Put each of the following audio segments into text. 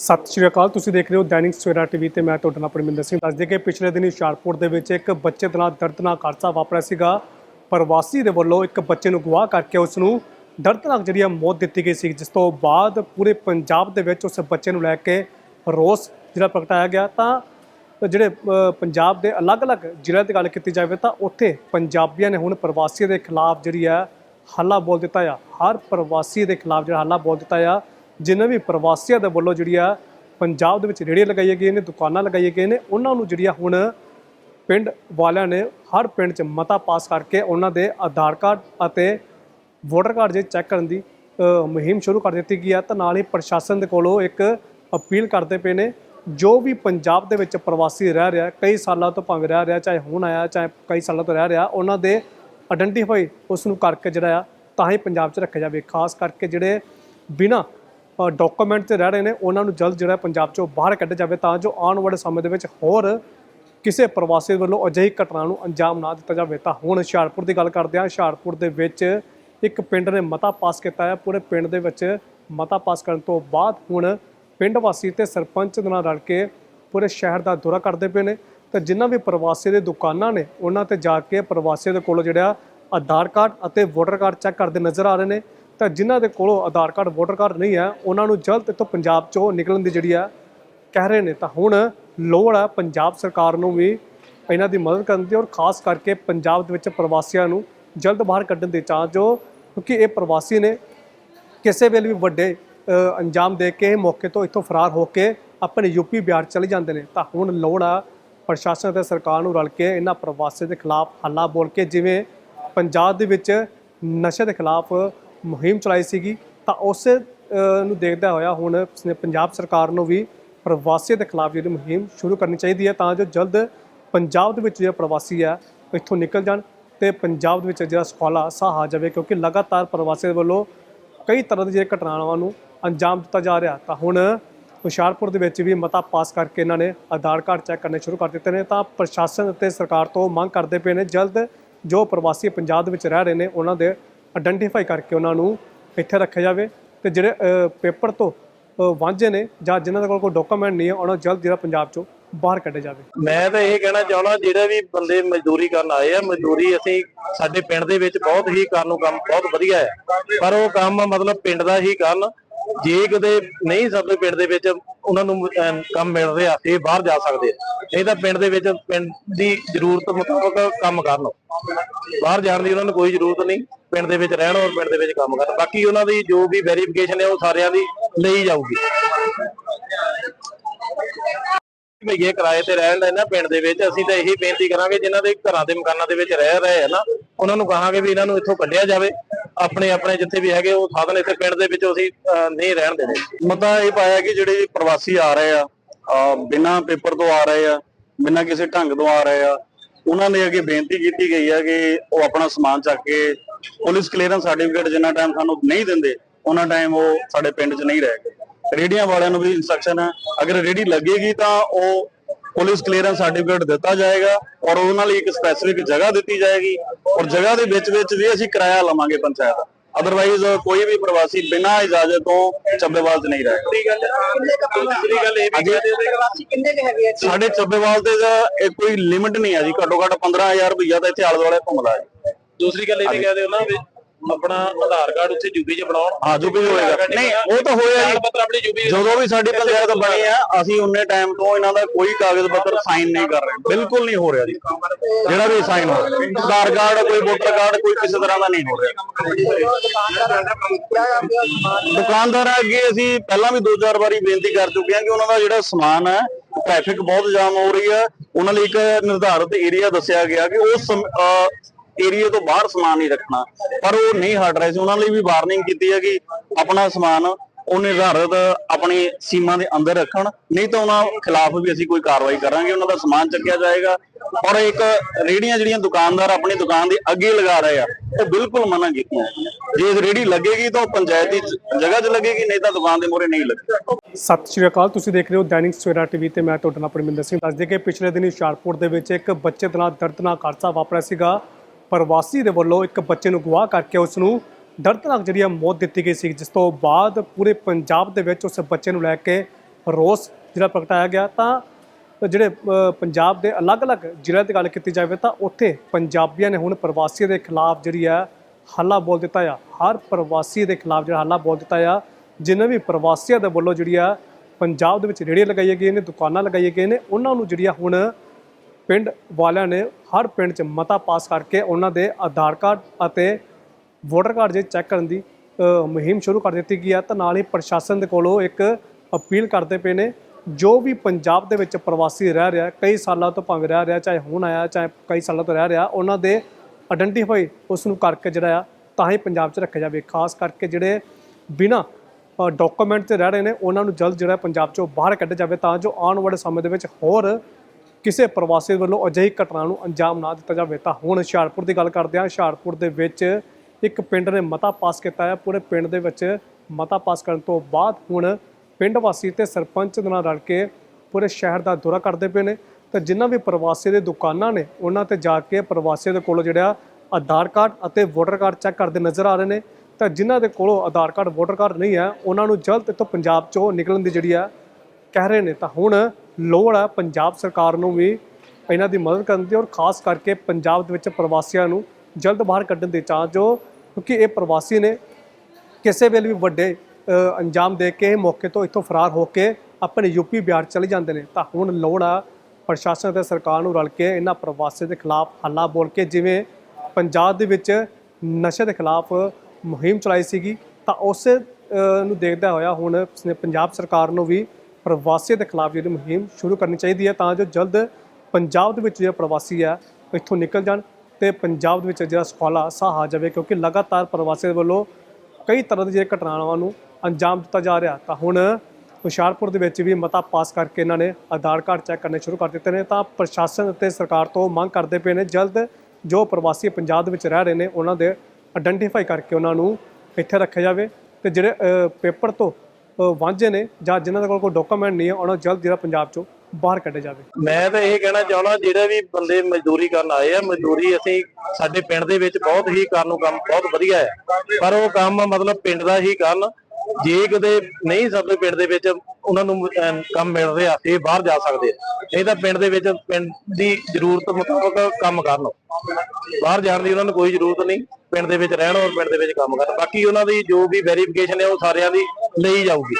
ਸਤਿ ਸ਼੍ਰੀ ਅਕਾਲ। ਤੁਸੀਂ ਦੇਖ ਰਹੇ ਹੋ ਦੈਨਿਕ ਸਵੇਰਾ ਟੀਵੀ ਤੇ ਮੈਂ ਤੁਹਾਡਾ ਨਾਮ ਪਰਮਿੰਦਰ ਸਿੰਘ। ਦੱਸਦੇ ਕਿ ਪਿਛਲੇ ਦਿਨੀ ਹੁਸ਼ਿਆਰਪੁਰ ਦੇ ਵਿੱਚ ਇੱਕ ਬੱਚੇ ਦੇ ਨਾਲ ਦਰਦਨਾਕ ਹਾਦਸਾ ਵਾਪਰਿਆ ਸੀਗਾ। ਪ੍ਰਵਾਸੀ ਦੇ ਵੱਲੋਂ ਇੱਕ ਬੱਚੇ ਨੂੰ ਗਵਾਹ ਕਰਕੇ ਉਸ ਨੂੰ ਦਰਦਨਾਕ ਜਿਹੜੀ ਆ ਮੌਤ ਦਿੱਤੀ ਗਈ ਸੀ। ਜਿਸ ਤੋਂ ਬਾਅਦ ਪੂਰੇ ਪੰਜਾਬ ਦੇ ਵਿੱਚ ਉਸ ਬੱਚੇ ਨੂੰ ਲੈ ਕੇ ਰੋਸ ਜਿਹੜਾ ਪ੍ਰਗਟਾਇਆ ਗਿਆ। ਤਾਂ ਜਿਹੜੇ ਪੰਜਾਬ ਦੇ ਅਲੱਗ-ਅਲੱਗ ਜ਼ਿਲ੍ਹਿਆਂ ਦੀ ਗੱਲ ਕੀਤੀ ਜਾਵੇ ਤਾਂ ਉੱਥੇ ਪੰਜਾਬੀਆਂ ਨੇ ਹੁਣ ਪ੍ਰਵਾਸੀਆਂ ਦੇ ਖਿਲਾਫ ਜਿਹੜੀ ਆ ਹੱਲਾ ਬੋਲ ਦਿੱਤਾ ਆ। ਹਰ ਪ੍ਰਵਾਸੀ ਦੇ ਖਿਲਾਫ ਜਿਹੜਾ ਹੱਲਾ ਬੋਲ ਦਿੱਤਾ ਆ। ਜਿਨ੍ਹਾਂ ਵੀ ਪ੍ਰਵਾਸੀਆਂ ਦੇ ਵੱਲੋਂ ਜਿਹੜੀ ਆ ਪੰਜਾਬ ਦੇ ਵਿੱਚ ਰੇੜੀਆਂ ਲਗਾਈਆਂ ਗਈਆਂ ਨੇ, ਦੁਕਾਨਾਂ ਲਗਾਈਆਂ ਗਈਆਂ ਨੇ, ਉਹਨਾਂ ਨੂੰ ਜਿਹੜੀ ਆ ਹੁਣ ਪਿੰਡ ਵਾਲਿਆਂ ਨੇ ਹਰ ਪਿੰਡ 'ਚ ਮਤਾ ਪਾਸ ਕਰਕੇ ਉਹਨਾਂ ਦੇ ਆਧਾਰ ਕਾਰਡ ਅਤੇ ਵੋਟਰ ਕਾਰਡ ਜੇ ਚੈੱਕ ਕਰਨ ਦੀ ਮੁਹਿੰਮ ਸ਼ੁਰੂ ਕਰ ਦਿੱਤੀ ਗਈ ਆ। ਤਾਂ ਨਾਲ ਹੀ ਪ੍ਰਸ਼ਾਸਨ ਦੇ ਕੋਲੋਂ ਇੱਕ ਅਪੀਲ ਕਰਦੇ ਪਏ ਨੇ, ਜੋ ਵੀ ਪੰਜਾਬ ਦੇ ਵਿੱਚ ਪ੍ਰਵਾਸੀ ਰਹਿ ਰਿਹਾ, ਕਈ ਸਾਲਾਂ ਤੋਂ ਭਾਵੇਂ ਰਹਿ ਰਿਹਾ, ਚਾਹੇ ਹੁਣ ਆਇਆ, ਚਾਹੇ ਕਈ ਸਾਲਾਂ ਤੋਂ ਰਹਿ ਰਿਹਾ, ਉਹਨਾਂ ਦੇ ਆਇਡੈਂਟੀਫਾਈ ਉਸ ਨੂੰ ਕਰਕੇ ਜਿਹੜਾ ਆ, ਤਾਂ ਹੀ ਪੰਜਾਬ 'ਚ ਰੱਖਿਆ ਜਾਵੇ। ਖਾਸ ਕਰਕੇ ਜਿਹੜੇ ਬਿਨਾ ਡਾਕੂਮੈਂਟ ਤੇ ਰਹਿ ਰਹੇ ਨੇ, ਉਹਨਾਂ ਨੂੰ ਜਲਦ ਜਿਹੜਾ ਪੰਜਾਬ 'ਚੋਂ ਬਾਹਰ ਕੱਢਿਆ ਜਾਵੇ ਤਾਂ ਜੋ ਆਉਣ ਵਾਲੇ ਸਮੇਂ ਦੇ ਵਿੱਚ ਹੋਰ ਕਿਸੇ ਪ੍ਰਵਾਸੀ ਵੱਲੋਂ ਅਜਿਹੀ ਘਟਨਾ ਨੂੰ ਅੰਜਾਮ ਨਾ ਦਿੱਤਾ ਜਾਵੇ। ਤਾਂ ਹੁਣ ਹੁਸ਼ਿਆਰਪੁਰ ਦੀ ਗੱਲ ਕਰਦੇ ਹਾਂ। ਹੁਸ਼ਿਆਰਪੁਰ ਦੇ ਵਿੱਚ ਇੱਕ ਪਿੰਡ ਨੇ ਮਤਾ ਪਾਸ ਕੀਤਾ ਹੈ। ਪੂਰੇ ਪਿੰਡ ਦੇ ਵਿੱਚ ਮਤਾ ਪਾਸ ਕਰਨ ਤੋਂ ਬਾਅਦ ਹੁਣ ਪਿੰਡ ਵਾਸੀ ਤੇ ਸਰਪੰਚ ਨਾਲ ਰਲ ਕੇ ਪੂਰੇ ਸ਼ਹਿਰ ਦਾ ਦੌਰਾ ਕਰਦੇ ਪਏ ਨੇ। ਤੇ ਜਿਨ੍ਹਾਂ ਵੀ ਪ੍ਰਵਾਸੀ ਦੇ ਦੁਕਾਨਾਂ ਨੇ, ਉਹਨਾਂ ਤੇ ਜਾ ਕੇ ਪ੍ਰਵਾਸੀ ਦੇ ਕੋਲੋਂ ਜਿਹੜਾ ਆਧਾਰ ਕਾਰਡ ਅਤੇ ਵੋਟਰ ਕਾਰਡ ਚੈੱਕ ਕਰਦੇ ਨਜ਼ਰ ਆ ਰਹੇ ਨੇ। ਤਾਂ ਜਿਨ੍ਹਾਂ ਦੇ ਕੋਲੋਂ ਆਧਾਰ ਕਾਰਡ, ਵੋਟਰ ਕਾਰਡ ਨਹੀਂ ਹੈ, ਉਹਨਾਂ ਨੂੰ ਜਲਦ ਇੱਥੋਂ ਪੰਜਾਬ ਚੋਂ ਨਿਕਲਣ ਦੀ ਜਿਹੜੀ ਆ ਕਹਿ ਰਹੇ ਨੇ। ਤਾਂ ਹੁਣ ਲੋੜ ਹੈ, ਪੰਜਾਬ ਸਰਕਾਰ ਨੂੰ ਵੀ ਇਹਨਾਂ ਦੀ ਮਦਦ ਕਰਨ ਦੀ ਔਰ ਖਾਸ ਕਰਕੇ ਪੰਜਾਬ ਦੇ ਵਿੱਚ ਪ੍ਰਵਾਸੀਆਂ ਨੂੰ ਜਲਦ ਬਾਹਰ ਕੱਢਣ ਦੀ ਚਾਹ ਜੋ, ਕਿਉਂਕਿ ਇਹ ਪ੍ਰਵਾਸੀ ਨੇ ਕਿਸੇ ਵੇਲੇ ਵੀ ਵੱਡੇ ਅੰਜਾਮ ਦੇ ਕੇ ਮੌਕੇ ਤੋਂ ਇੱਥੋਂ ਫਰਾਰ ਹੋ ਕੇ ਆਪਣੇ ਯੂਪੀ ਬਿਹਾਰ ਚਲੇ ਜਾਂਦੇ ਨੇ। ਤਾਂ ਹੁਣ ਲੋੜ ਆ ਪ੍ਰਸ਼ਾਸਨ ਅਤੇ ਸਰਕਾਰ ਨੂੰ ਰਲ ਕੇ ਇਹਨਾਂ ਪ੍ਰਵਾਸੀਆਂ ਦੇ ਖਿਲਾਫ ਹੱਲਾ ਬੋਲ ਕੇ ਜਿਵੇਂ ਪੰਜਾਬ ਦੇ ਵਿੱਚ ਨਸ਼ੇ ਦੇ ਖਿਲਾਫ ਮੁਹਿੰਮ ਚਲਾਈ ਸੀਗੀ, ਤਾਂ ਉਸ ਨੂੰ ਦੇਖਦਾ ਹੋਇਆ ਹੁਣ ਪੰਜਾਬ ਸਰਕਾਰ ਨੂੰ ਵੀ ਪ੍ਰਵਾਸੀਆਂ ਦੇ ਖਿਲਾਫ ਜਿਹੜੀ ਮੁਹਿੰਮ ਸ਼ੁਰੂ ਕਰਨੀ ਚਾਹੀਦੀ ਹੈ, ਤਾਂ ਜੋ ਜਲਦ ਪੰਜਾਬ ਦੇ ਵਿੱਚ ਜਿਹੜੇ ਪ੍ਰਵਾਸੀ ਆ ਇੱਥੋਂ ਨਿਕਲ ਜਾਣ ਤੇ ਪੰਜਾਬ ਦੇ ਵਿੱਚ ਜਿਹੜਾ ਸੁਖਾਲਾ ਸਾਹ ਆ ਜਾਵੇ, ਕਿਉਂਕਿ ਲਗਾਤਾਰ ਪ੍ਰਵਾਸੀਆਂ ਵੱਲੋਂ ਕਈ ਤਰ੍ਹਾਂ ਦੀ ਜਿਹੜੇ ਘਟਨਾਵਾਂ ਨੂੰ ਅੰਜਾਮ ਦਿੱਤਾ ਜਾ ਰਿਹਾ। ਤਾਂ ਹੁਣ ਹੁਸ਼ਿਆਰਪੁਰ ਦੇ ਵਿੱਚ ਵੀ ਮਤਾ ਪਾਸ ਕਰਕੇ ਇਹਨਾਂ ਨੇ ਆਧਾਰ ਕਾਰਡ ਚੈੱਕ ਕਰਨੇ ਸ਼ੁਰੂ ਕਰ ਦਿੱਤੇ ਨੇ, ਤਾਂ ਪ੍ਰਸ਼ਾਸਨ ਅਤੇ ਸਰਕਾਰ ਤੋਂ ਮੰਗ ਕਰਦੇ ਪਏ ਨੇ, ਜਲਦ ਜੋ ਪ੍ਰਵਾਸੀ ਪੰਜਾਬ ਦੇ ਵਿੱਚ ਰਹਿ ਰਹੇ ਨੇ, ਉਹਨਾਂ ਦੇ ਆਇਡੈਂਟੀਫਾਈ ਕਰਕੇ ਉਹਨਾਂ ਨੂੰ ਇੱਥੇ ਰੱਖਿਆ ਜਾਵੇ ਤੇ ਜਿਹੜੇ ਪੇਪਰ ਤੋਂ ਵਾਂਝੇ ਨੇ ਜਾਂ ਜਿਨ੍ਹਾਂ ਦੇ ਕੋਲ ਕੋਈ ਡਾਕੂਮੈਂਟ ਨਹੀਂ ਹੈ, ਉਹਨਾਂ ਨੂੰ ਜਲਦ ਜਿਹੜਾ ਪੰਜਾਬ ਚੋਂ ਬਾਹਰ ਕੱਢਿਆ ਜਾਵੇ। ਮੈਂ ਤਾਂ ਇਹ ਕਹਿਣਾ ਚਾਹੁੰਦਾ, ਜਿਹੜੇ ਵੀ ਬੰਦੇ ਮਜ਼ਦੂਰੀ ਕਰਨ ਆਏ ਆ, ਮਜ਼ਦੂਰੀ ਅਸੀਂ ਸਾਡੇ ਪਿੰਡ ਦੇ ਵਿੱਚ ਬਹੁਤ ਹੀ ਕਰਨ ਨੂੰ ਕੰਮ ਬਹੁਤ ਵਧੀਆ ਹੈ। ਪਰ ਉਹ ਕੰਮ ਮਤਲਬ ਪਿੰਡ ਦਾ ਹੀ ਕਰਨ ਜੇ ਕਦੇ ਨਹੀਂ ਸਾਡੇ ਪਿੰਡ ਦੇ ਵਿੱਚ ਉਹਨਾਂ ਨੂੰ ਅਮ, ਕੰਮ ਮਿਲ ਰਿਹਾ ਇਹ ਬਾਹਰ ਜਾ ਸਕਦੇ ਆ। ਨਹੀਂ ਤਾਂ ਪਿੰਡ ਦੇ ਵਿੱਚ ਪਿੰਡ ਦੀ ਜ਼ਰੂਰਤ ਮੁਤਾਬਕ ਕੰਮ ਕਰਨ। ਬਾਹਰ ਜਾਣ ਦੀ ਉਹਨਾਂ ਨੂੰ ਕੋਈ ਜ਼ਰੂਰਤ ਨਹੀਂ ਪਿੰਡ ਦੇ ਵਿੱਚ ਰਹਿਣ ਔਰ ਪਿੰਡ ਦੇ ਵਿੱਚ ਕੰਮ ਕਰਨ। ਬਾਕੀ ਉਹਨਾਂ ਦੀ ਜੋ ਵੀ ਵੈਰੀਫਿਕੇਸ਼ਨ ਹੈ ਉਹ ਸਾਰਿਆਂ ਦੀ ਲਈ ਜਾਊਗੀ। ਭਈਏ ਕਿਰਾਏ ਤੇ ਰਹਿਣ ਦੇ ਨਾ ਪਿੰਡ ਦੇ ਵਿੱਚ ਅਸੀਂ ਤਾਂ ਇਹੀ ਬੇਨਤੀ ਕਰਾਂਗੇ ਜਿਨ੍ਹਾਂ ਦੇ ਘਰਾਂ ਦੇ ਮਕਾਨਾਂ ਦੇ ਵਿੱਚ ਰਹਿ ਰਹੇ ਆ ਨਾ ਉਹਨਾਂ ਨੂੰ ਕਹਾਂਗੇ ਵੀ ਇਹਨਾਂ ਨੂੰ ਇੱਥੋਂ ਕੱਢਿਆ ਜਾਵੇ। ਆਪਣੇ ਆਪਣੇ ਜਿੱਥੇ ਵੀ ਹੈਗੇ, ਉਹ ਸਾਧਨ ਇੱਥੇ ਪਿੰਡ ਦੇ ਵਿੱਚ ਅਸੀਂ ਨਹੀਂ ਰਹਿਣ ਦੇਣੇ ਮਤਾ ਇਹ ਪਾਇਆ ਕਿ ਜਿਹੜੇ ਪ੍ਰਵਾਸੀ ਆ ਰਹੇ ਆ ਬਿਨਾਂ ਪੇਪਰ ਤੋਂ ਆ ਰਹੇ ਆ, ਬਿਨਾਂ ਕਿਸੇ ਢੰਗ ਤੋਂ ਆ ਰਹੇ ਆ, ਉਹਨਾਂ ਨੇ ਅੱਗੇ ਬੇਨਤੀ ਕੀਤੀ ਗਈ ਹੈ ਕਿ ਉਹ ਆਪਣਾ ਸਮਾਨ ਚੱਕ ਕੇ ਪੁਲਿਸ ਕਲੀਅਰੈਂਸ ਸਰਟੀਫਿਕੇਟ ਜਿੰਨਾ ਟਾਈਮ ਸਾਨੂੰ ਨਹੀਂ ਦਿੰਦੇ, ਉਹਨਾਂ ਟਾਈਮ ਉਹ ਸਾਡੇ ਪਿੰਡ 'ਚ ਨਹੀਂ ਰਹਿ ਗਏ। ਰੇੜੀਆਂ ਵਾਲਿਆਂ ਨੂੰ ਵੀ ਇਨਸਟਰਕਸ਼ਨ ਹੈ ਅਗਰ ਰੇੜੀ ਲੱਗੇਗੀ ਤਾਂ ਉਹ ਪੁਲਿਸ ਕਲੀਅਰੈਂਸ ਸਰਟੀਫਿਕੇਟ ਦਿੱਤਾ ਜਾਏਗਾ ਔਰ ਉਹਨਾਂ ਲਈ ਇੱਕ ਸਪੈਸੀਫਿਕ ਜਗ੍ਹਾ ਦਿੱਤੀ ਜਾਏਗੀ ਔਰ ਜਗ੍ਹਾ ਦੇ ਵਿੱਚ ਵਿੱਚ ਵੀ ਅਸੀਂ ਕਿਰਾਇਆ ਲਵਾਂਗੇ ਪੰਚਾਇਤ ਦਾ। ਅਦਰਵਾਈਜ਼ ਕੋਈ ਵੀ ਪ੍ਰਵਾਸੀ ਬਿਨਾਂ ਇਜਾਜ਼ਤ ਤੋਂ ਚੱਬੇਵਾਲ ਨਹੀਂ ਰਹੇਗਾ ਗੱਲ ਆ ਸਾਡੇ ਚੱਬੇਵਾਲ ਤੇ ਇਹ ਕੋਈ ਲਿਮਿਟ ਨਹੀਂ ਹੈ ਜੀ। ਘੱਟੋ ਘੱਟ 15000 ਰੁਪਈਆ ਤਾਂ ਇੱਥੇ ਆਲੇ ਦੁਆਲੇ ਘੁੰਮਦਾ ਹੈ ਦੂਸਰੀ ਗੱਲ ਇਹ ਵੀ ਕਹਿ ਦਿਓ ਨਾ ਆਪਣਾ ਆਧਾਰ ਕਾਰਡ ਉੱਥੇ ਯੂਪੀ 'ਚ ਬਣਾਉਣ। ਹਾਂ ਜੋ ਵੀ ਹੋਏਗਾ। ਨਹੀਂ ਉਹ ਤਾਂ ਹੋਇਆ ਜੀ ਪੱਤਰ ਆਪਣੀ ਯੂਪੀ ਜਦੋਂ ਵੀ ਸਾਡੀ ਪੰਚਾਇਤ ਬਣੀ ਆ ਅਸੀਂ ਉਨੇ ਟਾਈਮ ਤੋਂ ਇਹਨਾਂ ਦਾ ਕੋਈ ਕਾਗਜ਼ ਪੱਤਰ ਸਾਈਨ ਨਹੀਂ ਕਰ ਰਹੇ। ਬਿਲਕੁਲ ਨਹੀਂ ਹੋ ਰਿਹਾ ਜੀ। ਜਿਹੜਾ ਵੀ ਸਾਈਨ ਹੋ ਰਿਹਾ ਆਧਾਰ ਕਾਰਡ ਕੋਈ ਵੋਟਰ ਕਾਰਡ ਕੋਈ ਕਿਸੇ ਤਰ੍ਹਾਂ ਦਾ ਨਹੀਂ ਹੋ ਰਿਹਾ। ਦੁਕਾਨਦਾਰਾਂ ਅੱਗੇ ਅਸੀਂ ਪਹਿਲਾਂ ਵੀ ਦੋ ਚਾਰ ਵਾਰੀ ਬੇਨਤੀ ਕਰ ਚੁੱਕੇ ਹਾਂ ਕਿ ਉਹਨਾਂ ਦਾ ਜਿਹੜਾ ਸਮਾਨ ਹੈ ਟ੍ਰੈਫਿਕ ਬਹੁਤ ਜਾਮ ਹੋ ਰਹੀ ਹੈ। ਉਹਨਾਂ ਲਈ ਇੱਕ ਨਿਰਧਾਰਿਤ ਏਰੀਆ ਦੱਸਿਆ ਗਿਆ ਕਿ ਉਸ ਏਰੀਆ ਤੋਂ ਬਾਹਰ ਸਮਾਨ ਨਹੀਂ ਰੱਖਣਾ। ਪਰ ਉਹ ਨਹੀਂ ਹਟ ਰਹੇ ਸੀ। ਉਹਨਾਂ ਲਈ ਵੀ ਵਾਰਨਿੰਗ ਕੀਤੀ ਹੈ ਕਿ ਆਪਣਾ ਸਮਾਨ ਉਹ ਨਿਰਧਾਰਿਤ ਆਪਣੀ ਸੀਮਾ ਦੇ ਅੰਦਰ ਰੱਖਣ। ਨਹੀਂ ਤਾਂ ਉਹਨਾਂ ਖਿਲਾਫ ਵੀ ਅਸੀਂ ਕੋਈ ਕਾਰਵਾਈ ਕਰਾਂਗੇ। ਉਹਨਾਂ ਦਾ ਸਮਾਨ ਚੱਕਿਆ ਜਾਏਗਾ। ਔਰ ਇੱਕ ਰੇੜੀਆਂ ਜਿਹੜੀਆਂ ਦੁਕਾਨਦਾਰ ਆਪਣੀ ਦੁਕਾਨ ਦੇ ਅੱਗੇ ਲਗਾ ਰਹੇ ਆ, ਉਹ ਬਿਲਕੁਲ ਮਨਾ ਕੀਤੀਆਂ। ਜੇ ਰੇੜੀ ਲੱਗੇਗੀ ਤਾਂ ਪੰਚਾਇਤੀ ਜਗ੍ਹਾ 'ਚ ਲੱਗੇਗੀ, ਨਹੀਂ ਤਾਂ ਦੁਕਾਨ ਦੇ ਮੂਹਰੇ ਨਹੀਂ ਲੱਗੇਗੀ। ਸਤਿ ਸ਼੍ਰੀ ਅਕਾਲ। ਤੁਸੀਂ ਦੇਖ ਰਹੇ ਹੋ ਦੈਨਿਕ ਸਵੇਰਾ ਟੀਵੀ ਤੇ ਮੈਂ ਤੁਹਾਡਾ ਨਾਮ ਪਰਮਿੰਦਰ ਸਿੰਘ ਦੱਸਦੇ ਕਿ ਪਿਛਲੇ ਦਿਨ ਹੁਸ਼ਿਆਰਪੁਰ ਦੇ ਵਿੱਚ ਇੱਕ ਬੱਚੇ ਦੇ ਨਾਲ ਦਰਦਨਾਕ ਹਾਦਸਾ ਵਾਪਰਿਆ ਸੀਗਾ। ਪ੍ਰਵਾਸੀ ਦੇ ਵੱਲੋਂ ਇੱਕ ਬੱਚੇ ਨੂੰ ਗਵਾਹ ਕਰਕੇ ਉਸ ਨੂੰ ਦਰਦਨਾਕ ਜਿਹੜੀ ਆ ਮੌਤ ਦਿੱਤੀ ਗਈ ਸੀ, ਜਿਸ ਤੋਂ ਬਾਅਦ ਪੂਰੇ ਪੰਜਾਬ ਦੇ ਵਿੱਚ ਉਸ ਬੱਚੇ ਨੂੰ ਲੈ ਕੇ ਰੋਸ ਜਿਹੜਾ ਪ੍ਰਗਟਾਇਆ ਗਿਆ। ਤਾਂ ਜਿਹੜੇ ਪੰਜਾਬ ਦੇ ਅਲੱਗ-ਅਲੱਗ ਜ਼ਿਲ੍ਹਿਆਂ ਦੀ ਗੱਲ ਕੀਤੀ ਜਾਵੇ ਤਾਂ ਉੱਥੇ ਪੰਜਾਬੀਆਂ ਨੇ ਹੁਣ ਪ੍ਰਵਾਸੀਆਂ ਦੇ ਖਿਲਾਫ ਜਿਹੜੀ ਹੈ ਹੱਲਾ ਬੋਲ ਦਿੱਤਾ ਆ। ਹਰ ਪ੍ਰਵਾਸੀ ਦੇ ਖਿਲਾਫ ਜਿਹੜਾ ਹੱਲਾ ਬੋਲ ਦਿੱਤਾ ਆ ਜਿਨ੍ਹਾਂ ਵੀ ਪ੍ਰਵਾਸੀਆਂ ਦੇ ਵੱਲੋਂ ਜਿਹੜੀ ਆ ਪੰਜਾਬ ਦੇ ਵਿੱਚ ਰੇੜੀਆਂ ਲਗਾਈਆਂ ਗਈਆਂ ਨੇ, ਦੁਕਾਨਾਂ ਲਗਾਈਆਂ ਗਈਆਂ ਨੇ, ਉਹਨਾਂ ਨੂੰ ਜਿਹੜੀ ਆ ਹੁਣ ਪਿੰਡ ਵਾਲਿਆਂ ਨੇ ਹਰ ਪਿੰਡ 'ਚ ਮਤਾ ਪਾਸ ਕਰਕੇ ਉਹਨਾਂ ਦੇ ਆਧਾਰ ਕਾਰਡ ਅਤੇ ਵੋਟਰ ਕਾਰਡ ਜੇ ਚੈੱਕ ਕਰਨ ਦੀ ਮੁਹਿੰਮ ਸ਼ੁਰੂ ਕਰ ਦਿੱਤੀ ਗਈ ਹੈ ਤਾਂ ਨਾਲ ਹੀ ਪ੍ਰਸ਼ਾਸਨ ਦੇ ਕੋਲੋਂ ਇੱਕ ਅਪੀਲ ਕਰਦੇ ਪਏ ਨੇ, ਜੋ ਵੀ ਪੰਜਾਬ ਦੇ ਵਿੱਚ ਪ੍ਰਵਾਸੀ ਰਹਿ ਰਿਹਾ, ਕਈ ਸਾਲਾਂ ਤੋਂ ਭਾਵੇਂ ਰਹਿ ਰਿਹਾ, ਚਾਹੇ ਹੁਣ ਆਇਆ, ਚਾਹੇ ਕਈ ਸਾਲਾਂ ਤੋਂ ਰਹਿ ਰਿਹਾ, ਉਹਨਾਂ ਦੇ ਆਇਡੈਂਟੀਫਾਈ ਉਸ ਨੂੰ ਕਰਕੇ ਜਿਹੜਾ ਆ, ਤਾਂ ਹੀ ਪੰਜਾਬ 'ਚ ਰੱਖਿਆ ਜਾਵੇ। ਖਾਸ ਕਰਕੇ ਜਿਹੜੇ ਬਿਨਾ ਡਾਕੂਮੈਂਟ ਤੇ ਰਹਿ ਰਹੇ ਨੇ, ਉਹਨਾਂ ਨੂੰ ਜਲਦ ਜਿਹੜਾ ਪੰਜਾਬ 'ਚੋਂ ਬਾਹਰ ਕੱਢਿਆ ਜਾਵੇ, ਤਾਂ ਜੋ ਆਉਣ ਵਾਲੇ ਸਮੇਂ ਦੇ ਵਿੱਚ ਹੋਰ ਕਿਸੇ ਪ੍ਰਵਾਸੀ ਵੱਲੋਂ ਅਜਿਹੀ ਘਟਨਾ ਨੂੰ ਅੰਜਾਮ ਨਾ ਦਿੱਤਾ ਜਾਵੇ ਤਾਂ ਹੁਣ ਹੁਸ਼ਿਆਰਪੁਰ ਦੀ ਗੱਲ ਕਰਦੇ ਹਾਂ। ਹੁਸ਼ਿਆਰਪੁਰ ਦੇ ਵਿੱਚ ਇੱਕ ਪਿੰਡ ਨੇ ਮਤਾ ਪਾਸ ਕੀਤਾ ਹੈ। ਪੂਰੇ ਪਿੰਡ ਦੇ ਵਿੱਚ ਮਤਾ ਪਾਸ ਕਰਨ ਤੋਂ ਬਾਅਦ ਹੁਣ ਪਿੰਡ ਵਾਸੀ ਤੇ ਸਰਪੰਚ ਨਾਲ ਰਲ ਕੇ ਪੂਰੇ ਸ਼ਹਿਰ ਦਾ ਦੌਰਾ ਕਰਦੇ ਪਏ ਨੇ। ਤੇ ਜਿਨ੍ਹਾਂ ਵੀ ਪ੍ਰਵਾਸੀ ਦੇ ਦੁਕਾਨਾਂ ਨੇ, ਉਹਨਾਂ ਤੇ ਜਾ ਕੇ ਪ੍ਰਵਾਸੀਆਂ ਦੇ ਕੋਲੋਂ ਜਿਹੜਾ ਆਧਾਰ ਕਾਰਡ ਅਤੇ ਵੋਟਰ ਕਾਰਡ ਚੈੱਕ ਕਰਦੇ ਨਜ਼ਰ ਆ ਰਹੇ ਨੇ। ਤਾਂ ਜਿਨ੍ਹਾਂ ਦੇ ਕੋਲੋਂ ਆਧਾਰ ਕਾਰਡ, ਵੋਟਰ ਕਾਰਡ ਨਹੀਂ ਹੈ, ਉਹਨਾਂ ਨੂੰ ਜਲਦ ਇੱਥੋਂ ਪੰਜਾਬ ਚੋਂ ਨਿਕਲਣ ਦੀ ਜਿਹੜੀ ਆ ਕਹਿ ਰਹੇ ਨੇ। ਤਾਂ ਹੁਣ ਲੋੜ ਹੈ ਪੰਜਾਬ ਸਰਕਾਰ ਨੂੰ ਵੀ ਇਹਨਾਂ ਦੀ ਮਦਦ ਕਰਨ ਦੀ ਔਰ ਖਾਸ ਕਰਕੇ ਪੰਜਾਬ ਦੇ ਵਿੱਚ ਪ੍ਰਵਾਸੀਆਂ ਨੂੰ ਜਲਦ ਬਾਹਰ ਕੱਢਣ ਦੀ ਚਾਹ ਜੋ ਕਿਉਂਕਿ ਇਹ ਪ੍ਰਵਾਸੀ ਨੇ ਕਿਸੇ ਵੇਲੇ ਵੀ ਵੱਡੇ ਅੰਜਾਮ ਦੇ ਕੇ ਇਹ ਮੌਕੇ ਤੋਂ ਇੱਥੋਂ ਫਰਾਰ ਹੋ ਕੇ ਆਪਣੇ ਯੂਪੀ ਬਿਹਾਰ ਚਲੇ ਜਾਂਦੇ ਨੇ। ਤਾਂ ਹੁਣ ਲੋੜ ਆ ਪ੍ਰਸ਼ਾਸਨ ਤੇ ਸਰਕਾਰ ਨੂੰ ਰਲ ਕੇ ਇਹਨਾਂ ਪ੍ਰਵਾਸੀਆਂ ਦੇ ਖਿਲਾਫ ਹੱਲਾ ਬੋਲ ਕੇ ਜਿਵੇਂ ਪੰਜਾਬ ਦੇ ਵਿੱਚ ਨਸ਼ੇ ਦੇ ਖਿਲਾਫ ਮੁਹਿੰਮ ਚਲਾਈ ਸੀਗੀ, ਤਾਂ ਉਸੇ ਨੂੰ ਦੇਖਦਾ ਹੋਇਆ ਹੁਣ ਪੰਜਾਬ ਸਰਕਾਰ ਨੂੰ ਵੀ ਪ੍ਰਵਾਸੀਆਂ ਦੇ ਖਿਲਾਫ ਜਿਹੜੀ ਮੁਹਿੰਮ ਸ਼ੁਰੂ ਕਰਨੀ ਚਾਹੀਦੀ ਹੈ ਤਾਂ ਜੋ ਜਲਦ ਪੰਜਾਬ ਦੇ ਵਿੱਚ ਜਿਹੜੇ ਪ੍ਰਵਾਸੀ ਆ ਇੱਥੋਂ ਨਿਕਲ ਜਾਣ ਤੇ ਪੰਜਾਬ ਦੇ ਵਿੱਚ ਜਿਹੜਾ ਸੁਖਾਲਾ ਸਾਹ ਆ ਜਾਵੇ, ਕਿਉਂਕਿ ਲਗਾਤਾਰ ਪ੍ਰਵਾਸੀਆਂ ਦੇ ਵੱਲੋਂ ਕਈ ਤਰ੍ਹਾਂ ਦੀ ਜਿਹੜੇ ਘਟਨਾਵਾਂ ਨੂੰ ਅੰਜਾਮ ਦਿੱਤਾ ਜਾ ਰਿਹਾ। ਤਾਂ ਹੁਣ ਹੁਸ਼ਿਆਰਪੁਰ ਦੇ ਵਿੱਚ ਵੀ ਮਤਾ ਪਾਸ ਕਰਕੇ ਇਹਨਾਂ ਨੇ ਆਧਾਰ ਕਾਰਡ ਚੈੱਕ ਕਰਨੇ ਸ਼ੁਰੂ ਕਰ ਦਿੱਤੇ ਨੇ। ਤਾਂ ਪ੍ਰਸ਼ਾਸਨ ਅਤੇ ਸਰਕਾਰ ਤੋਂ ਮੰਗ ਕਰਦੇ ਪਏ ਨੇ, ਜਲਦ ਜੋ ਪ੍ਰਵਾਸੀ ਪੰਜਾਬ ਦੇ ਵਿੱਚ ਰਹਿ ਰਹੇ ਨੇ, ਉਹਨਾਂ ਦੇ ਆਇਡੈਂਟੀਫਾਈ ਕਰਕੇ ਉਹਨਾਂ ਨੂੰ ਇੱਥੇ ਰੱਖਿਆ ਜਾਵੇ ਤੇ ਜਿਹੜੇ ਪੇਪਰ ਤੋਂ ਵਾਂਝੇ ਨੇ ਜਾਂ ਜਿਨ੍ਹਾਂ ਦੇ ਕੋਲ ਕੋਈ ਡਾਕੂਮੈਂਟ ਨਹੀਂ ਹੈ, ਉਹਨਾਂ ਨੂੰ ਜਲਦ ਜਿਹੜਾ ਪੰਜਾਬ ਚੋਂ ਬਾਹਰ ਕੱਢਿਆ ਜਾਵੇ। ਮੈਂ ਤਾਂ ਇਹ ਕਹਿਣਾ ਚਾਹੁੰਦਾ, ਜਿਹੜੇ ਵੀ ਬੰਦੇ ਮਜ਼ਦੂਰੀ ਕਰਨ ਆਏ ਆ, ਮਜ਼ਦੂਰੀ ਅਸੀਂ ਸਾਡੇ ਪਿੰਡ ਦੇ ਵਿੱਚ ਬਹੁਤ ਹੀ ਕਰਨ ਨੂੰ ਕੰਮ ਬਹੁਤ ਵਧੀਆ ਹੈ। ਪਰ ਉਹ ਕੰਮ ਮਤਲਬ ਪਿੰਡ ਦਾ ਹੀ ਕਰਨ ਜੇ ਕਦੇ ਨਹੀਂ ਸਾਡੇ ਪਿੰਡ ਦੇ ਵਿੱਚ ਉਹਨਾਂ ਨੂੰ ਕੰਮ ਮਿਲ ਰਿਹਾ, ਇਹ ਬਾਹਰ ਜਾ ਸਕਦੇ ਆ। ਨਹੀਂ ਤਾਂ ਪਿੰਡ ਦੇ ਵਿੱਚ ਪਿੰਡ ਦੀ ਜ਼ਰੂਰਤ ਮੁਤਾਬਕ ਕੰਮ ਕਰਨ। ਬਾਹਰ ਜਾਣ ਦੀ ਉਹਨਾਂ ਨੂੰ ਕੋਈ ਜ਼ਰੂਰਤ ਨਹੀਂ, ਪਿੰਡ ਦੇ ਵਿੱਚ ਰਹਿਣ ਔਰ ਪਿੰਡ ਦੇ ਵਿੱਚ ਕੰਮ ਕਰਨ। ਬਾਕੀ ਉਹਨਾਂ ਦੀ ਜੋ ਵੀ ਵੈਰੀਫਿਕੇਸ਼ਨ ਹੈ, ਉਹ ਸਾਰਿਆਂ ਦੀ ਲਈ ਜਾਊਗੀ।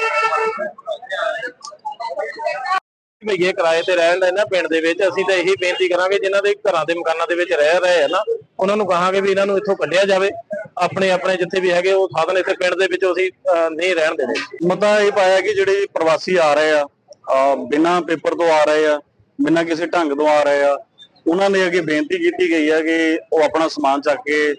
ਭਈਏ ਕਿਰਾਏ ਤੇ ਰਹਿਣ ਦੇ ਨਾ ਪਿੰਡ ਦੇ ਵਿੱਚ, ਅਸੀਂ ਤਾਂ ਇਹੀ ਬੇਨਤੀ ਕਰਾਂਗੇ, ਜਿਨ੍ਹਾਂ ਦੇ ਘਰਾਂ ਦੇ ਮਕਾਨਾਂ ਦੇ ਵਿੱਚ ਰਹਿ ਰਹੇ ਆ ਨਾ, ਉਹਨਾਂ ਨੂੰ ਕਹਾਂਗੇ ਵੀ ਇਹਨਾਂ ਨੂੰ ਇੱਥੋਂ ਕੱਢਿਆ ਜਾਵੇ। ਆਪਣੇ ਆਪਣੇ ਜਿੱਥੇ ਵੀ ਹੈਗੇ, ਉਹ ਸਾਧਨ ਇੱਥੇ ਪਿੰਡ ਦੇ ਵਿੱਚ ਅਸੀਂ ਨਹੀਂ ਰਹਿਣ ਦੇਣੇ ਮਤਾ ਇਹ ਪਾਇਆ ਕਿ ਜਿਹੜੇ ਪ੍ਰਵਾਸੀ ਆ ਰਹੇ ਆ ਬਿਨਾਂ ਪੇਪਰ ਤੋਂ ਆ ਰਹੇ ਆ, ਬਿਨਾਂ ਕਿਸੇ ਢੰਗ ਤੋਂ ਆ ਰਹੇ ਆ, ਉਹਨਾਂ ਨੇ ਅੱਗੇ ਬੇਨਤੀ ਕੀਤੀ ਗਈ ਹੈ ਕਿ ਉਹ ਆਪਣਾ ਸਮਾਨ ਚੱਕ ਕੇ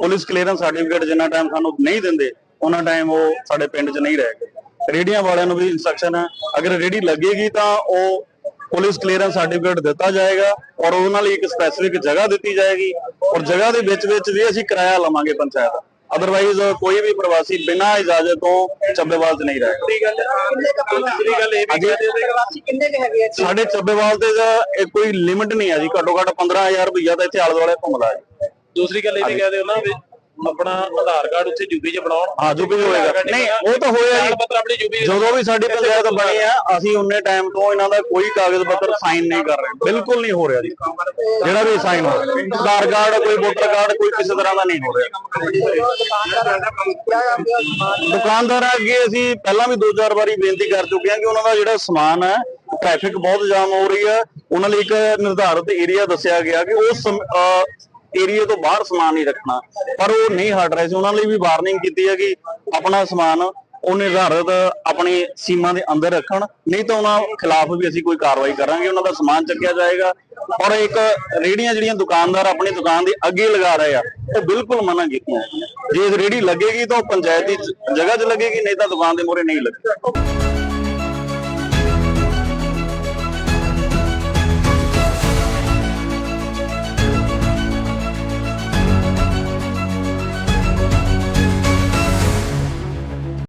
ਪੁਲਿਸ ਕਲੀਅਰੈਂਸ ਸਰਟੀਫਿਕੇਟ ਜਿੰਨਾ ਟਾਈਮ ਸਾਨੂੰ ਨਹੀਂ ਦਿੰਦੇ, ਉਹਨਾਂ ਟਾਈਮ ਉਹ ਸਾਡੇ ਪਿੰਡ 'ਚ ਨਹੀਂ ਰਹਿ ਗਏ। ਰੇੜੀਆਂ ਵਾਲਿਆਂ ਨੂੰ ਵੀ ਇਨਸਟਰਕਸ਼ਨ ਹੈ ਅਗਰ ਰੇੜੀ ਲੱਗੇਗੀ ਤਾਂ ਉਹ ਪੁਲਿਸ ਕਲੀਅਰੈਂਸ ਸਰਟੀਫਿਕੇਟ ਦਿੱਤਾ ਜਾਏਗਾ ਔਰ ਉਹਨਾਂ ਲਈ ਇੱਕ ਸਪੈਸੀਫਿਕ ਜਗ੍ਹਾ ਦਿੱਤੀ ਜਾਏਗੀ ਔਰ ਜਗ੍ਹਾ ਦੇ ਵਿੱਚ ਵਿੱਚ ਵੀ ਅਸੀਂ ਕਿਰਾਇਆ ਲਵਾਂਗੇ ਪੰਚਾਇਤ ਦਾ। ਅਦਰਵਾਈਜ਼ ਕੋਈ ਵੀ ਪ੍ਰਵਾਸੀ ਬਿਨਾਂ ਇਜਾਜ਼ਤ ਤੋਂ ਚੱਬੇਵਾਲ 'ਚ ਨਹੀਂ ਰਹੇਗਾ। ਦੂਸਰੀ ਗੱਲ ਦੂਸਰੀ ਗੱਲ ਇਹ ਵੀ ਕਹਿ ਦਿਓ ਪ੍ਰਵਾਸੀ ਕਿੰਨੇ ਕੁ ਹੈਗੇ ਆ ਇੱਥੇ? ਸਾਡੇ ਚੱਬੇਵਾਲ ਤੇ ਤਾਂ ਇਹ ਕੋਈ ਲਿਮਿਟ ਨਹੀਂ ਹੈ ਜੀ। ਘੱਟੋ ਘੱਟ 15000 ਰੁਪਈਆ ਤਾਂ ਇੱਥੇ ਆਲੇ ਦੁਆਲੇ ਘੁੰਮਦਾ ਹੈ ਦੂਸਰੀ ਗੱਲ ਇਹ ਵੀ ਕਹਿ ਦਿਓ ਨਾ ਵੀ ਆਪਣਾ ਆਧਾਰ ਕਾਰਡ ਉੱਥੇ ਯੂਪੀ 'ਚ ਬਣਾਉਣ। ਹਾਂ ਵੀ ਹੋਏਗਾ। ਨਹੀਂ ਉਹ ਤਾਂ ਹੋਇਆ ਜੀ। ਪੱਤਰ ਆਪਣੇ ਯੂਪੀ ਜਦੋਂ ਵੀ ਸਾਡੀ ਪੰਚਾਇਤ ਬਣੀ ਆ। ਅਸੀਂ ਉਹਨੇ ਟਾਈਮ ਤੋਂ ਇਹਨਾਂ ਦਾ ਕੋਈ ਕਾਗਜ਼ ਪੱਤਰ ਸਾਈਨ ਨਹੀਂ ਕਰ ਰਹੇ। ਬਿਲਕੁਲ ਨਹੀਂ ਹੋ ਰਿਹਾ ਜੀ। ਜਿਹੜਾ ਵੀ ਸਾਈਨ ਹੋ ਰਿਹਾ ਆਧਾਰ ਕਾਰਡ ਕੋਈ ਵੋਟਰ ਕਾਰਡ ਕੋਈ ਕਿਸੇ ਤਰ੍ਹਾਂ ਦਾ ਨਹੀਂ ਹੋ ਰਿਹਾ। ਦੁਕਾਨਦਾਰਾਂ ਅੱਗੇ ਅਸੀਂ ਪਹਿਲਾਂ ਵੀ ਦੋ ਚਾਰ ਵਾਰੀ ਬੇਨਤੀ ਕਰ ਚੁੱਕੇ ਹਾਂ ਕਿ ਉਹਨਾਂ ਦਾ ਜਿਹੜਾ ਸਮਾਨ ਹੈ ਟ੍ਰੈਫਿਕ ਬਹੁਤ ਜਾਮ ਹੋ ਰਹੀ ਹੈ। ਉਹਨਾਂ ਲਈ ਇੱਕ ਨਿਰਧਾਰਿਤ ਏਰੀਆ ਦੱਸਿਆ ਗਿਆ ਕਿ ਉਸ ਏਰੀਆ ਤੋਂ ਬਾਹਰ ਸਮਾਨ ਨਹੀਂ ਰੱਖਣਾ। ਪਰ ਉਹ ਨਹੀਂ ਹਟ ਰਹੇ ਸੀ। ਉਹਨਾਂ ਲਈ ਵੀ ਵਾਰਨਿੰਗ ਕੀਤੀ ਹੈ ਕਿ ਆਪਣਾ ਸਮਾਨ ਉਹ ਨਿਰਧਾਰਿਤ ਆਪਣੀ ਸੀਮਾ ਦੇ ਅੰਦਰ ਰੱਖਣ। ਨਹੀਂ ਤਾਂ ਉਹਨਾਂ ਖਿਲਾਫ ਵੀ ਅਸੀਂ ਕੋਈ ਕਾਰਵਾਈ ਕਰਾਂਗੇ। ਉਹਨਾਂ ਦਾ ਸਮਾਨ ਚੱਕਿਆ ਜਾਏਗਾ। ਔਰ ਇੱਕ ਰੇੜੀਆਂ ਜਿਹੜੀਆਂ ਦੁਕਾਨਦਾਰ ਆਪਣੀ ਦੁਕਾਨ ਦੇ ਅੱਗੇ ਲਗਾ ਰਹੇ ਆ, ਉਹ ਬਿਲਕੁਲ ਮਨਾ ਕੀਤੀਆਂ। ਜੇ ਰੇੜੀ ਲੱਗੇਗੀ ਤਾਂ ਉਹ ਪੰਚਾਇਤੀ ਜਗ੍ਹਾ 'ਚ ਲੱਗੇਗੀ, ਨਹੀਂ ਤਾਂ ਦੁਕਾਨ ਦੇ ਮੂਹਰੇ ਨਹੀਂ ਲੱਗੇਗੀ।